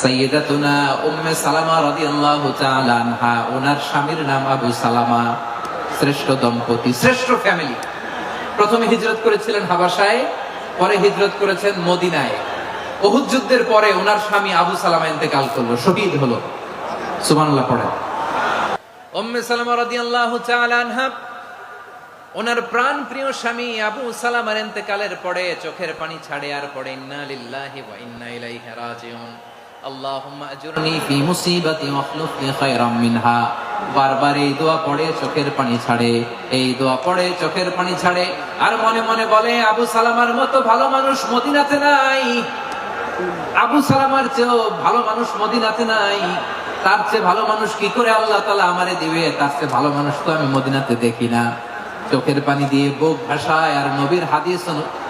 সাইয়্যিদাতুনা উম্মে সালামা রাদিয়াল্লাহু তাআলা আনহা। ওনার স্বামীর নাম আবু সালামা। শ্রেষ্ঠ দম্পতি, শ্রেষ্ঠ ফ্যামিলি। প্রথমে হিজরত করেছিলেন হাবাসায় পরে হিজরত করেছেন মদিনায়। উহুদ যুদ্ধের পরে ওনার স্বামী আবু সালামা ইন্তেকাল করল, শহীদ হলো। সুবহানাল্লাহ পড়ে উম্মে সালামা রাদিয়াল্লাহু তাআলা আনহা, ওনার প্রাণ প্রিয় স্বামী আবু সালামার ইন্তেকালের পরে চোখের পানি ছাড়ে আর পড়ে, ইন্না লিল্লাহি ওয়া ইন্না ইলাইহি রাজিউন। আল্লাহুম্মা আজুরনি ফি মুসিবাতি ওয়াখলুফনি খায়রাম মিনহা। বারবার এই দোয়া পড়ে চোখের পানি ছাড়ে, এই দোয়া পড়ে চোখের পানি ছাড়ে। আর মনে মনে বলে, আবু সালামার মতো ভালো মানুষ মদিনাতে নাই। আবু সালামার চেয়েও ভালো মানুষ মদিনাতে নাই। তার চেয়ে ভালো মানুষ কি করে আল্লাহ তালা আমারে দিবে? তার চেয়ে ভালো মানুষ তো আমি মদিনাতে দেখি না। চোখের পানি দিয়ে বুক ভাষায় আর নবীর হাদিস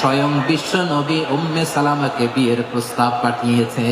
স্বয়ং বিশ্ব নবী উম্মে সালামাকে বিয়ের প্রস্তাব পাঠিয়েছে।